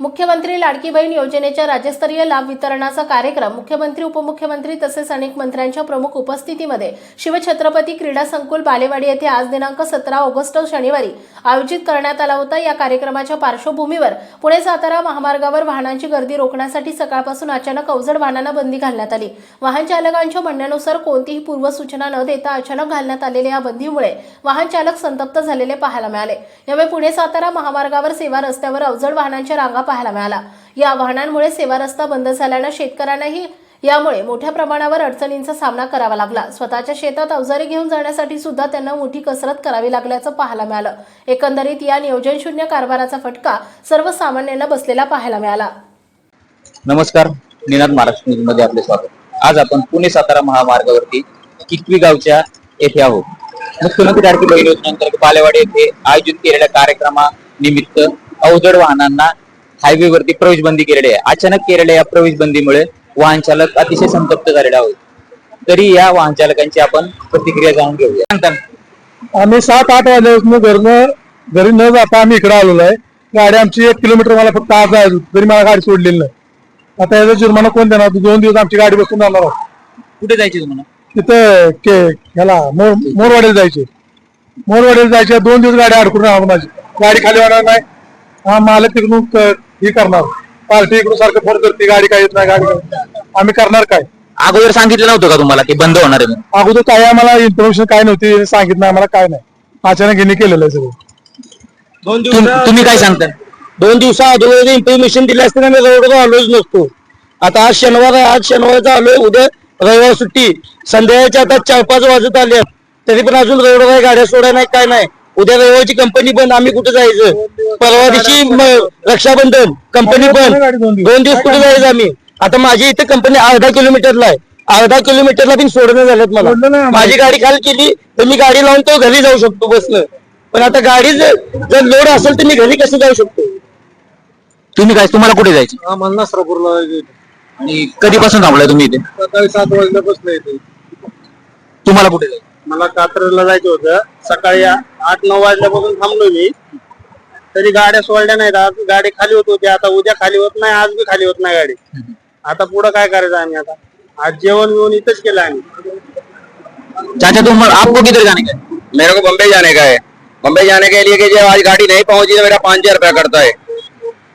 मुख्यमंत्री लाडकी बहीण योजनेच्या राज्यस्तरीय लाभ वितरणाचा कार्यक्रम मुख्यमंत्री उपमुख्यमंत्री तसेच अनेक मंत्र्यांच्या प्रमुख उपस्थितीमध्ये शिवछत्रपती क्रीडा संकुल बालेवाडी येथे आज दिनांक सतरा ऑगस्ट शनिवारी आयोजित करण्यात आला होता. या कार्यक्रमाच्या पार्श्वभूमीवर पुणे सातारा महामार्गावर वाहनांची गर्दी रोखण्यासाठी सकाळपासून अचानक अवजड वाहनांना बंदी घालण्यात आली. वाहन चालकांच्या म्हणण्यानुसार कोणतीही पूर्वसूचना न देता अचानक घालण्यात आलेल्या या बंदीमुळे वाहन चालक संतप्त झालेले पाहायला मिळाले. यामुळे पुणे सातारा महामार्गावर सेवा रस्त्यावर अवजड वाहनांच्या रांगा पाहायला मिळाला. या वाहनांमुळे सेवा रस्ता बंद झाल्यानं शेतकऱ्यांनाही यामुळे मोठ्या प्रमाणावर अडचणींचा सामना करावा लागला. स्वतःच्या शेतात अवजारे घेऊन जाण्यासाठी सुद्धा त्यांना मोठी कसरत करावी लागल्याचं पाहायला मिळालं. एकंदरीत या नियोजनशून्य कारभाराचा फटका सर्वसामान्यांना बसलेला पाहायला मिळाला. नमस्कार निनाद महाराष्ट्र न्यूजमध्ये आपले स्वागत. आज आपण पुणे सातारा महामार्गावरती किकवी गावच्या येथे आहोत. मुख्यमंत्री लाडकी बहीण योजनेअंतर्गत बालेवाडी येथे आयोजित केलेल्या कार्यक्रमानिमित्त अवजड वाहनांना हायवे वरती प्रवेश बंदी केलेली आहे. अचानक केलेल्या या प्रवेश बंदीमुळे वाहन चालक अतिशय संतप्त झालेले आहोत तरी या वाहन चालकांची आपण प्रतिक्रिया जाणून घेऊया. आम्ही सात आठ वाजल्यापासून घरनं घरी न जाता आम्ही इकडे आलेलो आहे. गाडी आमची एक किलोमीटर मला फक्त आज जायचं होतं, तरी मला गाडी सोडलेली नाही. आता याचा जुर्माना कोण देणार दोन दिवस आमची गाडी बसून जाणार आहोत. कुठे जायचे तुम्हाला तिथं के ह्याला मोर मोरवाडीला जायचे. मोरवाडीला जायचे दोन दिवस गाडी अडकून राहणार माझी. गाडी खाली होणार नाही. हा मालक तिकडून हे करणार. पार्टी इकडून सारखं फोन करते गाडी काय येत नाही गाडी काय येत नाही. आम्ही करणार काय? अगोदर सांगितलं नव्हतं का तुम्हाला की बंद होणार आहे म्हणून? अगोदर काय आम्हाला इन्फॉर्मेशन काय नव्हती सांगितलं आम्हाला काय नाही. अचानक हिने केलेलं आहे सगळं. तुम- तुम्ही काय सांगता? दोन दिवसा अगोदर इन्फॉर्मेशन दिली असते ना मी रविवार आलोच नसतो. आता आज शनिवार आहे आज शनिवारचा आलोय उद्या रविवार सुट्टी. संध्याकाळच्या आता चार पाच वाजत आले आहेत. तरी पण अजून रविवार आहे गाड्या सोडाय नाही काय नाही. उद्या रविवारची कंपनी बंद आम्ही कुठे जायचं? परवा दिवशी रक्षाबंधन कंपनी बंद. गाडी दोन दिवस. कुठे जायचं आम्ही? आता माझी इथे कंपनी अर्धा किलोमीटरला आहे. अर्धा किलोमीटरला पण सोडणं नाही मला. माझी गाडी खाली केली तर मी गाडी लावून तो घरी जाऊ शकतो बसलं पण आता गाडी जर जर लोड असेल तर मी घरी कसं जाऊ शकतो? तुम्ही काय तुम्हाला कुठे जायचं? आम्हाला नसरापूरला. आणि कधीपासून थांबलाय तुम्ही इथे? सकाळी सात वाजल्यापासून येते तुम्हाला कुठे जायचं? मला कात्रजला जायचं होतं. सकाळी आठ नऊ वाजल्यापासून थांबलो मी. तरी गाड्या सोडल्या नाहीत. आज गाडी खाली होत होती. आता उद्या खाली होत नाही. आज बी खाली होत नाही गाडी. आता पुढं काय करायचं आम्ही आता? आज जेवण बिवण इथंच केलं आम्ही. चाचा तुम आपको किधर जाने का है? मेरे को बम्बई जाने का है बम्बई जाने के लिए कि जब आज गाड़ी नहीं पहुंची तो मेरा पाँच हजार रुपया करता है।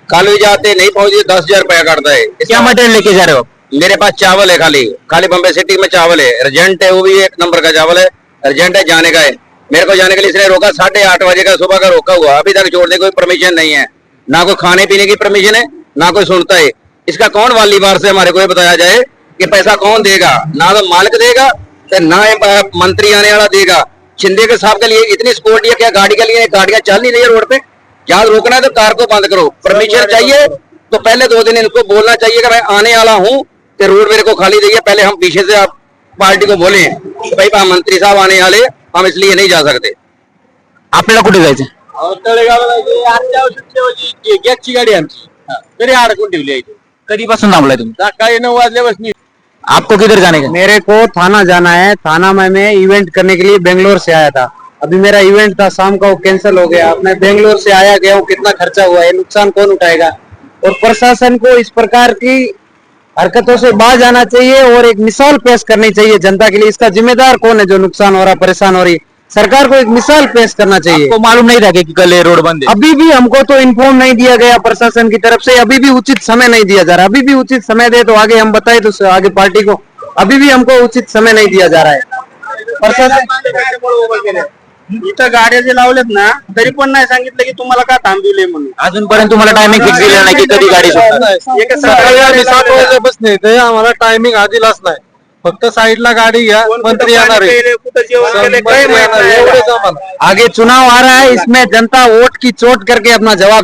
कल भी जाते नहीं पहुंची दस हजार रुपया करता है। क्या मटेरियल लेके जा रहे हो? आप मेरे पास चावल है खाली। खाली बम्बई सिटी में चावल है। अर्जेंट है वो भी एक नंबर का चावल है। अर्जेंट है जाने का है। मेरे को जाने के लिए इसने रोका साढ़े आठ बजे का सुबह का रोका हुआ। अभी तक छोड़ने कोई परमिशन नहीं है। ना कोई खाने पीने की परमिशन है ना कोई सुनता है। इसका कौन वाली बार से हमारे को ये बताया जाए कि पैसा कौन देगा? ना तो मालिक देगा तो ना मंत्री आने वाला देगा। शिंदे के साहब के लिए इतनी सपोर्ट है क्या? गाड़ी के लिए गाड़ियाँ चल नहीं रही है रोड पे? जहाँ रोकना है तो कार को बंद करो। परमिशन चाहिए तो पहले दो दिन इनको बोलना चाहिए कि मैं आने वाला हूँ कि रोड मेरे को खाली देइए पहले हम पीछे से आप पार्टी को बोले कि भाई हम मंत्री साहब आने वाले हम इसलिए नहीं जा सकते। आपल्याला कुठे जायचं? तळेगावला जायचं. आजच्या औषधची गॅसची गाडी आहे आमची. तरी अडकून ठेवली आहे. इथे. कधीपासून थांबलाय तुम्ही? सकाळी नऊ वाजल्यापासून आपको किधर जाने का? मेरे को थाना जाना है। थाना में मैं इवेंट करने के लिए बेंगलोर से आया था। अभी मेरा इवेंट था शाम का वो कैंसिल हो गया। मैं बेंगलोर से आया गया हूँ। कितना खर्चा हुआ है? नुकसान कौन उठाएगा? और प्रशासन को इस प्रकार की हरकतों से बाज आना चाहिए और एक मिसाल पेश करनी चाहिए। जनता के लिए इसका जिम्मेदार कौन है जो नुकसान हो रहा परेशान हो रही? सरकार को एक मिसाल पेश करना चाहिए। आपको मालूम नहीं था कि कल ये रोड बंद है। अभी भी हमको तो इन्फॉर्म नहीं दिया गया प्रशासन की तरफ़ से। अभी भी उचित समय नहीं दिया जा रहा। अभी भी उचित समय दे तो आगे हम बताए तो आगे पार्टी को। अभी भी हमको उचित समय नहीं दिया जा रहा है। प्रशासन इथं गाड्या जे लावल्यात ना तरी पण नाही सांगितलं की तुम्हाला का थांबविले म्हणून. अजूनपर्यंत तुम्हाला टायमिंग फिक्स दिलेला नाही की कधी गाडी सुटणार. सकाळी आम्ही सात वाजल्यापासून येते आम्हाला टायमिंग हा दिलाच नाही. फक्त साईडला गाडी घ्या मंत्री येणार आहे. येणार आहे, नाही. एवढंच आम्हाला आगे चुनाव आ रहा है इसमें जनता वोट की चोट करके अपना जवाब